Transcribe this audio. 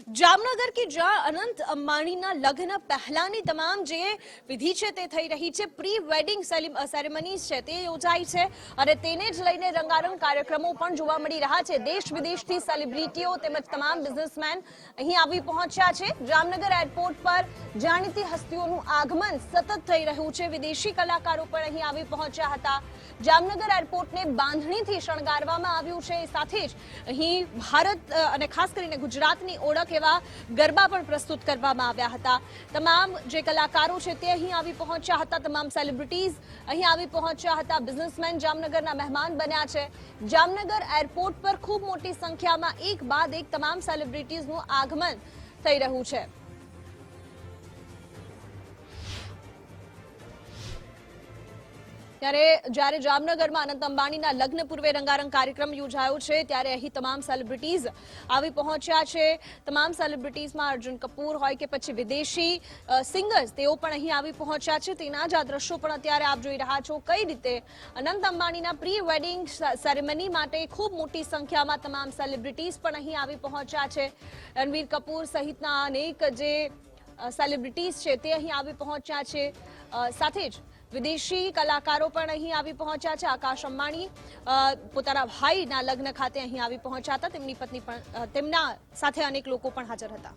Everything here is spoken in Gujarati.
જામનગર કે જ્યાં અનંત અંબાણીના લગ્ન પહેલાની તમામ જે વિધિ છે તે થઈ રહી છે. પ્રી વેડિંગ સેરેમની છે તે યોજાઈ છે અને તેને જ લઈને રંગારંગ કાર્યક્રમો પણ જોવા મળી રહ્યા છે. દેશ વિદેશથી સેલિબ્રિટીઓ તેમજ તમામ બિઝનેસમેન અહીં આવી પહોંચ્યા છે. જામનગર એરપોર્ટ પર જાણીતી હસ્તીઓનું આગમન સતત થઈ રહ્યું છે. વિદેશી કલાકારો પણ અહીં આવી પહોંચ્યા હતા. જામનગર એરપોર્ટને બાંધણીથી શણગારવામાં આવ્યું છે. સાથે જ અહીં ભારત અને ખાસ કરીને ગુજરાતની ઓળખ એવા ગરબા પણ પ્રસ્તુત કરવામાં આવ્યા હતા. તમામ જે કલાકારો છે તે અહીં આવી પહોંચ્યા હતા. તમામ સેલિબ્રિટીઝ અહીં આવી પહોંચ્યા હતા. બિઝનેસમેન જામનગરના મહેમાન બન્યા છે. જામનગર એરપોર્ટ પર ખૂબ મોટી સંખ્યામાં એક બાદ એક તમામ સેલિબ્રિટીઝનું આગમન થઈ રહ્યું છે. ત્યારે જ્યારે જામનગરમાં અનંત અંબાણીના લગ્ન પૂર્વે રંગારંગ કાર્યક્રમ યોજાયો છે, ત્યારે અહીં તમામ સેલિબ્રિટીઝ આવી પહોંચ્યા છે. તમામ સેલિબ્રિટીઝમાં અર્જુન કપૂર હોય કે પછી વિદેશી સિંગર્સ તેઓ પણ અહીં આવી પહોંચ્યા છે. તેના જ આ દ્રશ્યો પણ અત્યારે આપ જોઈ રહ્યા છો. કઈ રીતે અનંત અંબાણીના પ્રી વેડિંગ સેરેમની માટે ખૂબ મોટી સંખ્યામાં તમામ સેલિબ્રિટીઝ પણ અહીં આવી પહોંચ્યા છે. રણવીર કપૂર સહિતના અનેક જે સેલિબ્રિટીઝ છે તે અહીં આવી પહોંચ્યા છે. સાથે જ વિદેશી કલાકારો પણ અહીં આવી પહોંચ્યા છે. આકાશ અંબાણી પોતાના ભાઈના લગ્ન ખાતે અહીં આવી પહોંચ્યા હતા. તેમની પત્ની પણ તેમના સાથે અનેક લોકો પણ હાજર હતા.